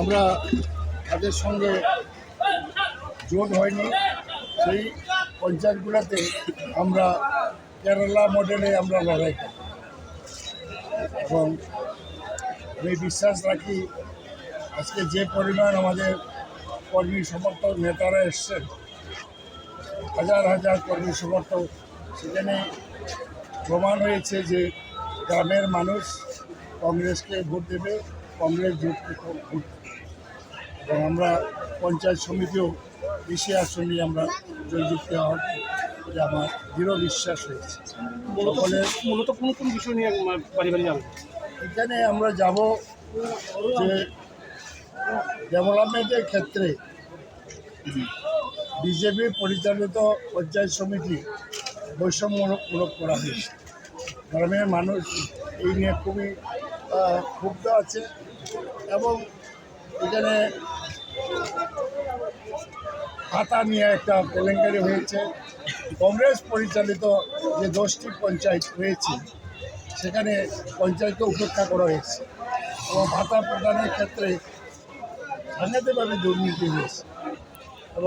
আমরা তাদের সঙ্গে জোট হয়নি। সেই পঞ্চায়েতগুলোতে আমরা কেরালা মডেলে আমরা লড়াই করি। এবং আমি বিশ্বাস রাখি, আজকে যে পরিমাণ আমাদের কর্মী সমর্থক নেতারা এসছেন, হাজার হাজার কর্মী সমর্থক, সেখানে প্রমাণ হয়েছে যে গ্রামের মানুষ কংগ্রেসকে ভোট দেবে। কংগ্রেস জোটকে এবং আমরা পঞ্চায়েত সমিতিও বেশি আসন নিয়ে আমরা জয়যুক্ত হওয়ার এটা আমার দৃঢ় বিশ্বাস হয়েছে মূলত কোন কোন বিষয় নিয়ে বাড়ি বাড়ি যাবেন? এখানে আমরা যাব যে ডেভেলপমেন্টের ক্ষেত্রে বিজেপি পরিচালিত পঞ্চায়েত সমিতি বৈষম্যমূলক করা হয়েছে। গ্রামের মানুষ এই নিয়ে খুবই ক্ষুব্ধ আছে। এবং এখানে ভাতা নিয়ে একটা কেলেঙ্কারি হয়েছে। কংগ্রেস পরিচালিত যে দশটি পঞ্চায়েত হয়েছে, সেখানে পঞ্চায়েতকে উপেক্ষা করা হয়েছে। এবং ভাতা প্রদানের ক্ষেত্রে সাংঘাতিকভাবে দুর্নীতি হয়েছে।